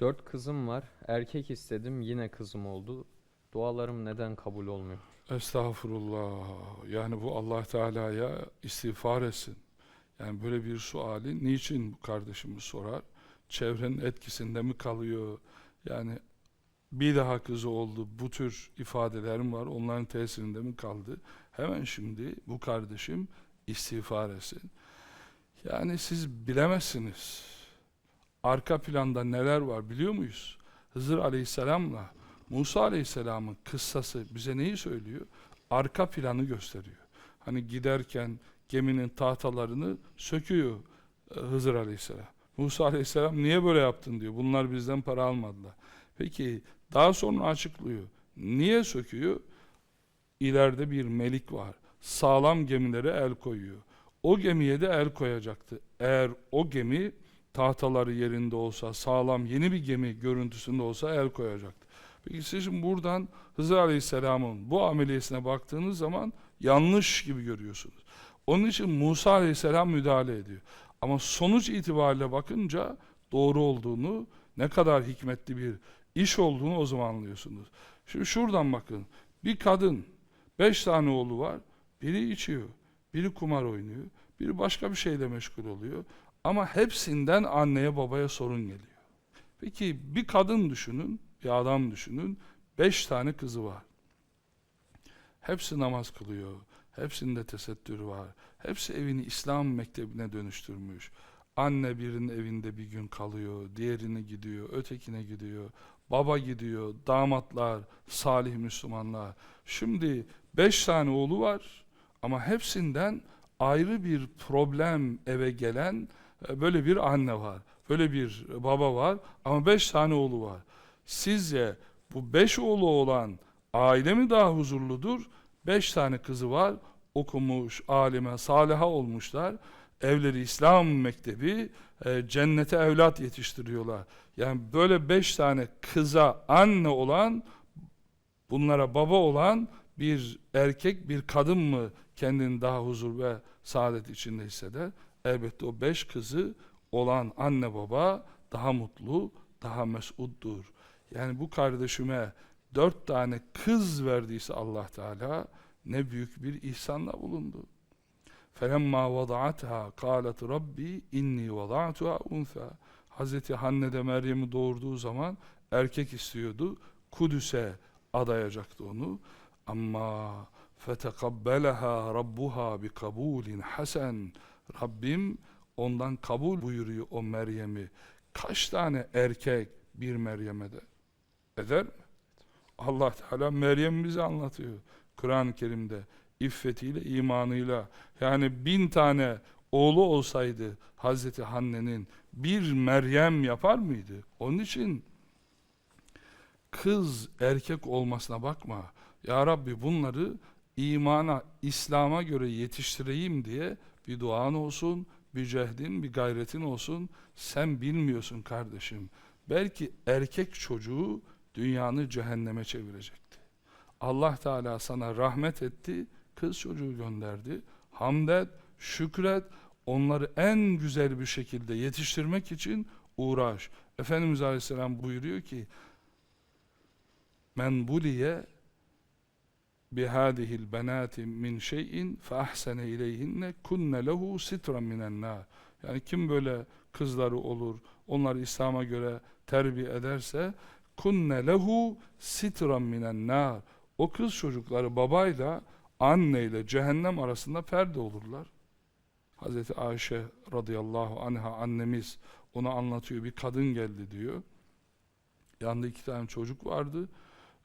Dört kızım var. Erkek istedim yine kızım oldu. Dualarım neden kabul olmuyor? Estağfurullah. Yani bu Allah Teala'ya istiğfar etsin. Yani böyle bir suali niçin bu kardeşimiz sorar? Çevrenin etkisinde mi kalıyor? Yani bir daha kızı oldu. Bu tür ifadelerim var. Onların tesirinde mi kaldı? Hemen şimdi bu kardeşim istiğfar etsin. Yani siz bilemezsiniz. Arka planda neler var biliyor muyuz? Hızır Aleyhisselam'la Musa Aleyhisselam'ın kıssası bize neyi söylüyor? Arka planı gösteriyor. Hani giderken geminin tahtalarını söküyor e, Hızır Aleyhisselam. Musa Aleyhisselam niye böyle yaptın diyor. Bunlar bizden para almadılar. Peki daha sonra açıklıyor. Niye söküyor? İleride bir melik var. Sağlam gemilere el koyuyor. O gemiye de el koyacaktı. Eğer o gemi tahtaları yerinde olsa, sağlam yeni bir gemi görüntüsünde olsa el koyacaktı. Peki siz şimdi buradan Hızır Aleyhisselam'ın bu ameliyesine baktığınız zaman yanlış gibi görüyorsunuz. Onun için Musa Aleyhisselam müdahale ediyor. Ama sonuç itibariyle bakınca doğru olduğunu, ne kadar hikmetli bir iş olduğunu o zaman anlıyorsunuz. Şimdi şuradan bakın. Bir kadın, beş tane oğlu var. Biri içiyor, biri kumar oynuyor, biri başka bir şeyle meşgul oluyor. Ama hepsinden anneye babaya sorun geliyor. Peki bir kadın düşünün, bir adam düşünün. Beş tane kızı var. Hepsi namaz kılıyor. Hepsinde tesettür var. Hepsi evini İslam mektebine dönüştürmüş. Anne birinin evinde bir gün kalıyor, diğerini gidiyor, ötekine gidiyor. Baba gidiyor, damatlar, salih Müslümanlar. Şimdi beş tane oğlu var ama hepsinden ayrı bir problem eve gelen böyle bir anne var. Böyle bir baba var ama beş tane oğlu var. Sizce bu beş oğlu olan aile mi daha huzurludur? Beş tane kızı var, okumuş, alime, saliha olmuşlar. Evleri İslam mektebi, e, cennete evlat yetiştiriyorlar. Yani böyle beş tane kıza anne olan, bunlara baba olan bir erkek, bir kadın mı kendini daha huzur ve saadet içinde hisseder? Elbette o beş kızı olan anne baba daha mutlu, daha mesuddur. Yani bu kardeşime dört tane kız verdiyse Allah Teala ne büyük bir ihsanla bulundu. Felemma vada'atha qalet rabbi inni vada'tuha unsa. Hazreti Hanne de Meryem'i doğurduğu zaman erkek istiyordu. Kudüs'e adayacaktı onu. Ama fetekabbelaha rabbuha bi kabulin. Rabbim ondan kabul buyuruyor o Meryem'i. Kaç tane erkek bir Meryem'e de eder mi? Allah Teala Meryem bize anlatıyor. Kur'an-ı Kerim'de iffetiyle, imanıyla yani bin tane oğlu olsaydı Hazreti Hanne'nin bir Meryem yapar mıydı? Onun için kız erkek olmasına bakma. Ya Rabbi bunları imana, İslam'a göre yetiştireyim diye bir duan olsun, bir cehdin, bir gayretin olsun. Sen bilmiyorsun kardeşim. Belki erkek çocuğu dünyanı cehenneme çevirecekti. Allah Teala sana rahmet etti, kız çocuğu gönderdi. Hamd et, şükret, onları en güzel bir şekilde yetiştirmek için uğraş. Efendimiz Aleyhisselam buyuruyor ki, men buliye bihadihil benati min şeyin fe ahsene ileyhinne kunne lehu sitran minen. Yani kim böyle kızları olur, onları İslam'a göre terbiye ederse kunne lehu sitran minen. O kız çocukları babayla anneyle cehennem arasında perde olurlar. Hazreti Ayşe radıyallahu anha annemiz onu anlatıyor. Bir kadın geldi diyor. Yanında iki tane çocuk vardı.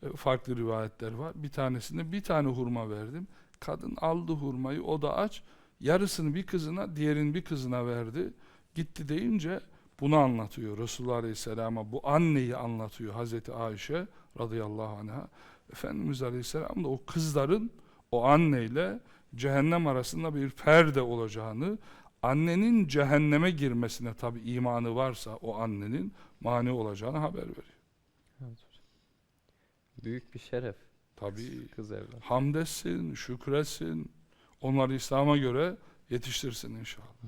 E, Farklı rivayetler var. Bir tanesinde bir tane hurma verdim. Kadın aldı hurmayı, o da aç. Yarısını bir kızına, diğerini bir kızına verdi. Gitti deyince bunu anlatıyor Resulullah Aleyhisselam'a. Bu anneyi anlatıyor Hazreti Ayşe radıyallahu anha. Efendimiz Aleyhisselam da o kızların o anneyle cehennem arasında bir perde olacağını, annenin cehenneme girmesine tabi imanı varsa o annenin mani olacağını haber veriyor. Büyük bir şeref. Tabi Kız evlat. hamd etsin, şükretsin, onları İslam'a göre yetiştirsin inşallah.